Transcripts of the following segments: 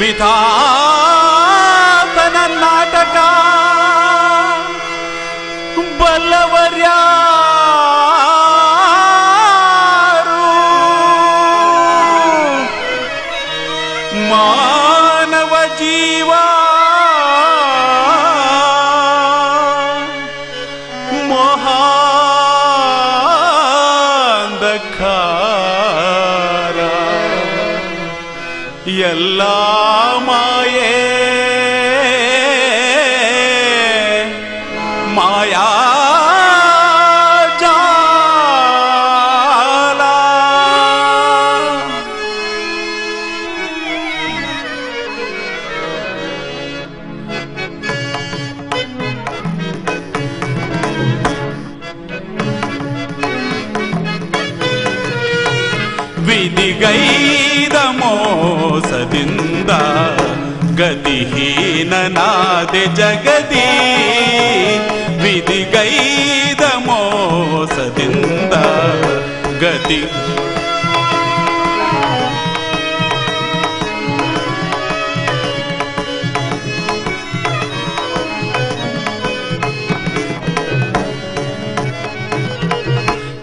विधा எல்லாமாயே. ವಿಧಿಗೈದ ಮೋಸದಿಂದ ಗತಿಹೀನನಾದೆ ಜಗದಿ ವಿಧಿಗೈದ ಮೋಸದಿಂದ ಗತಿ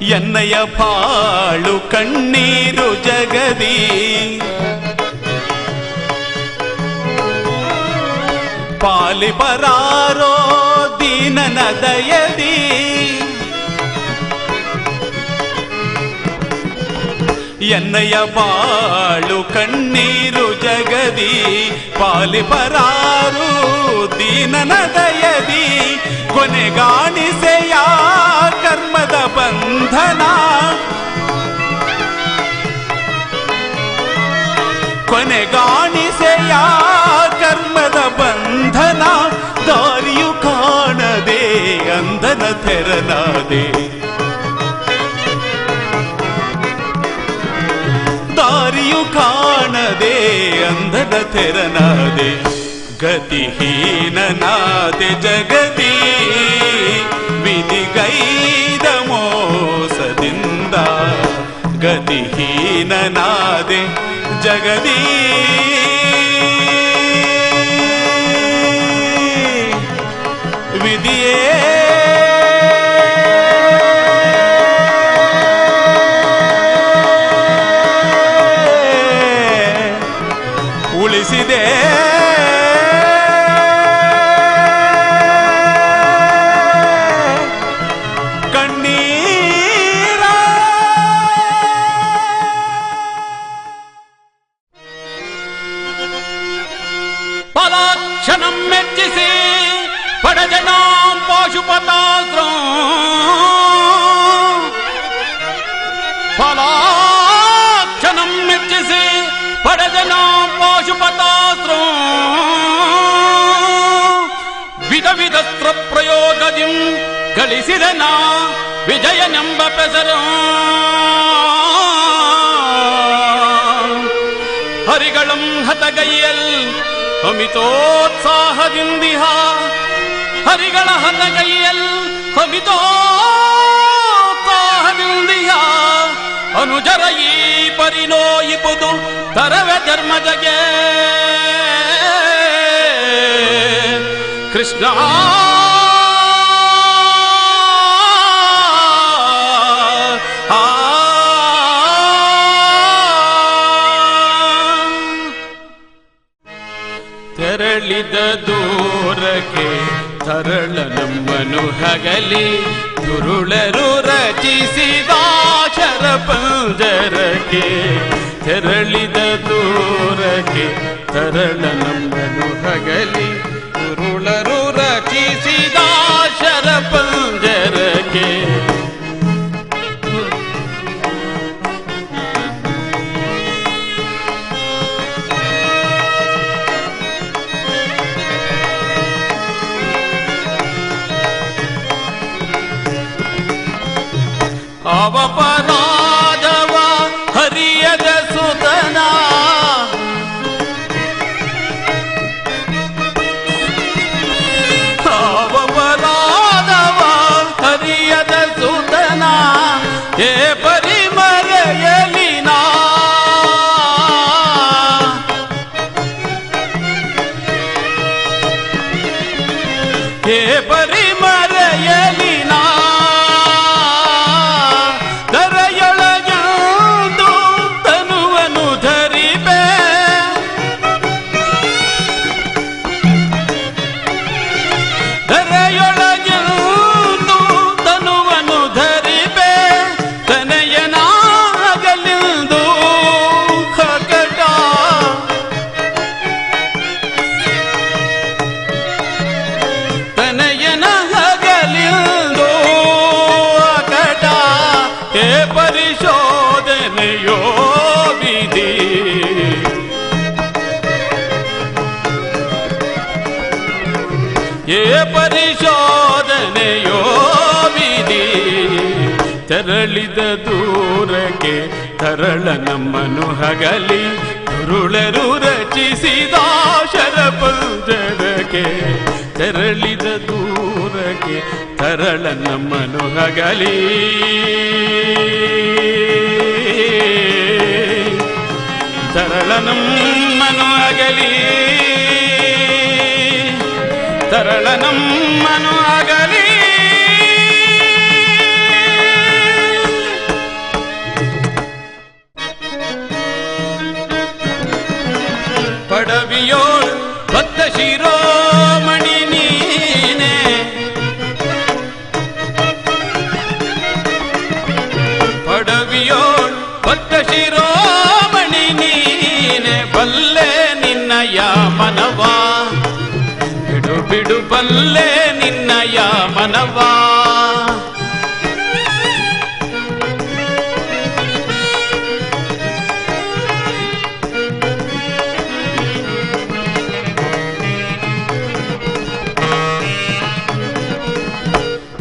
ಎನ್ನಯ ಪಾಳು ಕಣ್ಣೀರು ಜಗದಿ. ಪಾಲಿ ಬರಾರೋ ದೀನನ ದಯದಿ. ಎನ್ನಯ ಬಾಳು ಕಣ್ಣೀರು ಜಗದಿ. ಪಾಲಿ ಬರಾರು ದೀನನ ದಯದಿ. ಕೊನೆಗಾಣಿಸೆಯ ಕರ್ಮದ ಬಂಧನ ಕೊನೆಗಾಣಿಸೆಯ ಕರ್ಮದ ಬಂಧನ ದಾರಿಯು ಕಾಣದೆ ಅಂಧನ ತೆರನಾದೆ ದಾರಿಯು ಕಾಣದೆ ಅಂಧನ ತೆರನಾದೆ ಗತಿಹೀನನಾದೆ ಜಗದಿ ವಿಧಿಗೈದ ಮೋಸದಿಂದ ಗತಿಹೀನನಾದೆ ಜಗದಿ ವಿಧಿಯೇ ಪ್ರಯೋಗದಿಂ ಗಳಿಸಿದನ ವಿಜಯನೆಂಬ ಪ್ರಸರ ಹರಿಗಳಂ ಹತಗೈಯಲ್ ಅಮಿತೋತ್ಸಾಹದಿಂದಿಹ ಹರಿಗಳ ಹತಗೈಯಲ್ ಅಮಿತೋತ್ಸಾಹದಿಂದಿಹ ಅನುಜರ ಈ ಪರಿನೋಯಿಪುದು ತರವೆ ಧರ್ಮಜಗೆ. ಕೃಷ್ಣ ತೆರಳಿದ ದೂರಕ್ಕೆ ತರಳ ನಮ್ಮನು ಹಗಲಿ. ರಚಿಸಿ ರಚಿಸಿದ ಪಂಜರಕ್ಕೆ ತೆರಳಿದ ದೂರಕ್ಕೆ ಸರಳ ನಮ್ಮನು ಹಗಲಿ. ಗುರುಳರು ರಚಿಸಿದ ತೆರಳಿದ ದೂರಕ್ಕೆ ತರಳ ನಮ್ಮನು ಹಗಲಿ. ಗುರುಳರು ರಚಿಸಿದ ಶರಪಂಜರಕ್ಕೆ ತೆರಳಿದ ದೂರಕ್ಕೆ ತರಳ ನಮ್ಮನು ಹಗಲಿ. ತರಳ ನಮ್ಮನು ಹಗಲಿ. ತರಳ ನಮ್ಮನು ಅಗಲಿ ಬಲ್ಲೆ ನಿನ್ನಯ ಮನವಾ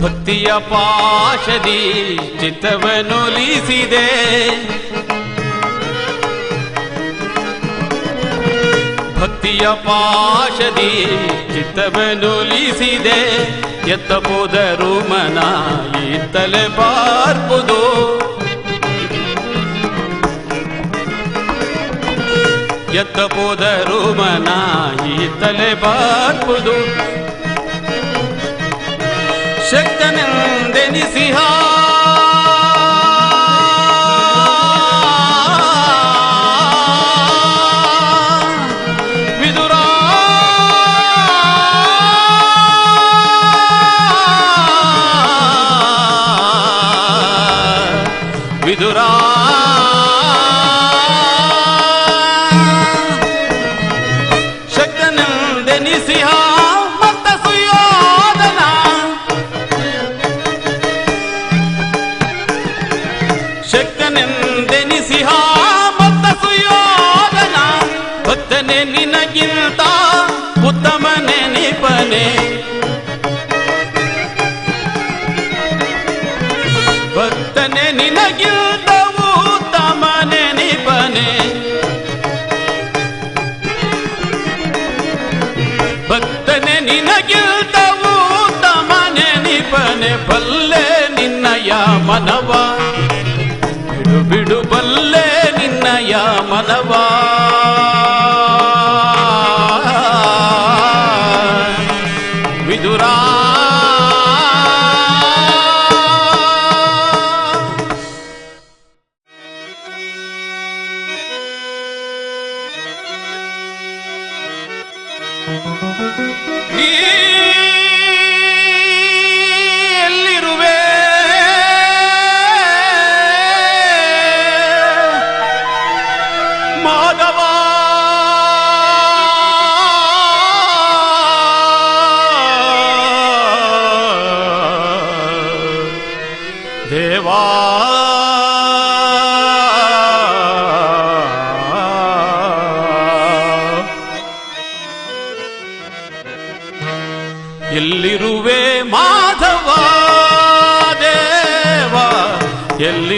ಭಕ್ತಿಯ ಪಾಶದಿ ಚಿತ್ತವನ್ನೊಲಿಸಿದೆ ಭಕ್ತಿಯ ಪಾಶದಿ ಚಿತ್ತವನ್ನೊಲಿಸಿದೆ ಎತ್ತಬೋದರು ಮನ ಇತ್ತಲೆ ಬಾರ್ಬುದು ಎತ್ತಬೋದರು ಮನ ಇತ್ತಲೆ ಬಾರ್ಬುದು ಶಕ್ತನೆಂದೆನಿಸಿಹ ನಿಪನೆ ಭಕ್ತನೆ ನಿನಗಿಲ್ಲವು ತಮನೆ ನಿಪನೆ. ಭಕ್ತನೆ ನಿನಗಿಲ್ಲವು ತಮನೆ ನಿಪನೆ. ಬಲ್ಲೆ ನಿನ್ನಯ ಮನವ. ಬಿಡು ಬಿಡು ಬಲ್ಲೆ ನಿನ್ನಯ ಮನವಾ. ವಿದುರಾ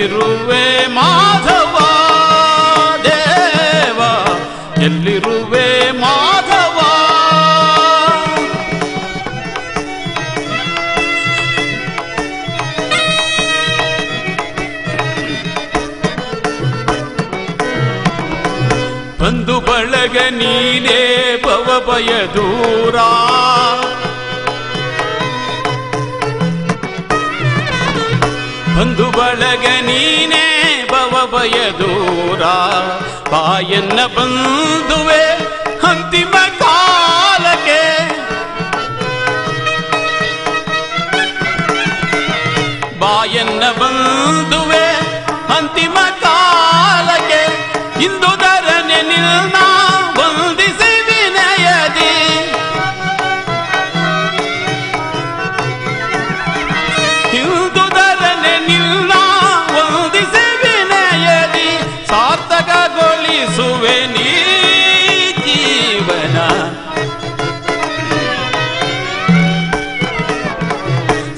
ಎಲ್ಲಿರುವೆ ಮಾಧವ ದೇವ? ಎಲ್ಲಿರುವೆ ಮಾಧವ? ಬಂದು ಬಳಗ ನೀನೇ ಭವ ಭಯ ದೂರ. ಭವ ಭಯ ದೂರ ಬಾಯನ್ನ ಬಂಧುವೆ ಅಂತಿಮ ಕಾಲಕ್ಕೆ ಬಾಯನ್ನ ಬಂಧುವೆ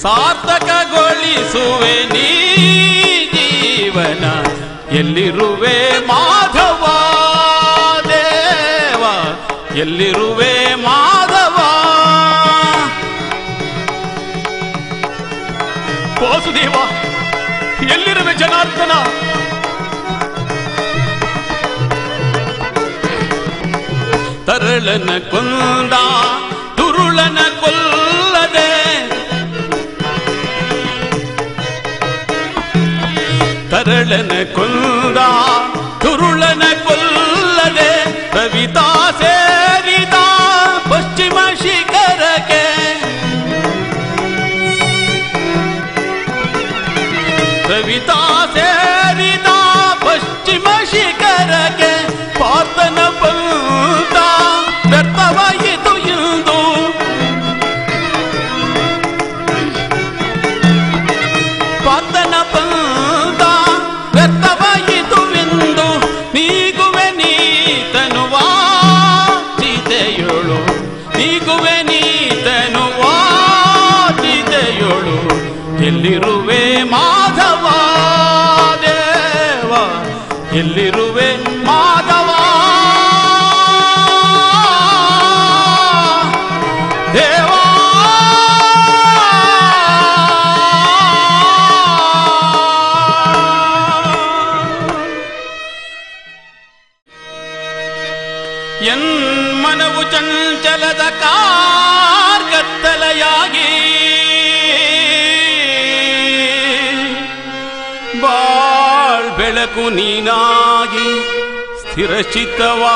ಸಾರ್ಥಕಗೊಳಿಸುವೆ ನೀ ಜೀವನ. ಎಲ್ಲಿರುವೆ ಮಾಧವ ದೇವ? ಎಲ್ಲಿರುವೆ ಮಾಧವ? ಕೋಸುದೇವ ಎಲ್ಲಿರುವೆ ಜನಾರ್ದನ? ತರಳನ ಕೊಂದ ತುರುಳನ ಕೊಲ್ಲ சரளன கொல்தான் ಚಂಚಲದ ಕಾರ್ಗತ್ತಲೆಯಾಗಿ ಬಾಳ್ ಬೆಳಕು ನೀನಾಗಿ ಸ್ಥಿರಚಿತವಾಯ್ತೋ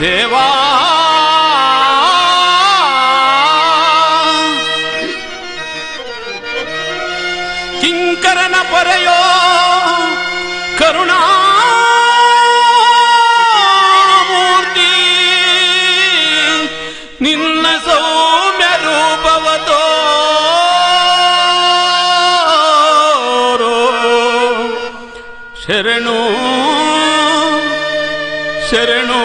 ದೇವ ശരണോ ശരണോ.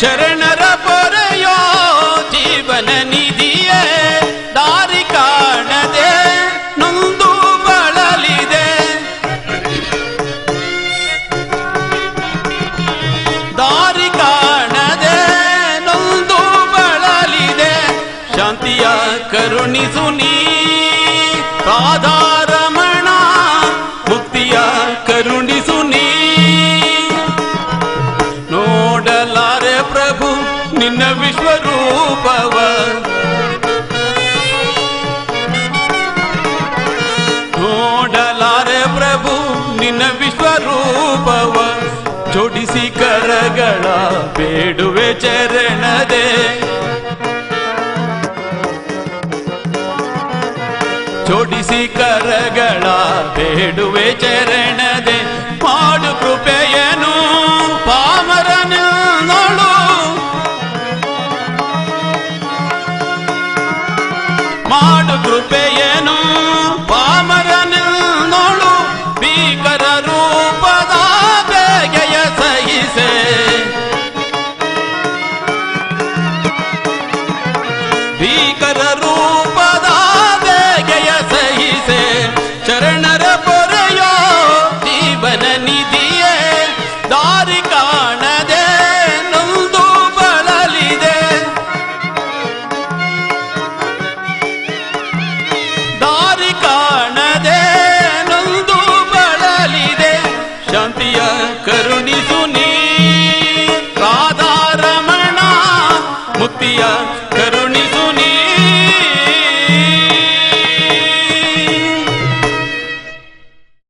ಶರಣ ಬೇಡುವೆ ಚರಣದೆ. ಜೋಡಿಸಿ ಕರಗಳ ಬೇಡುವೆ ಚರಣದೆ.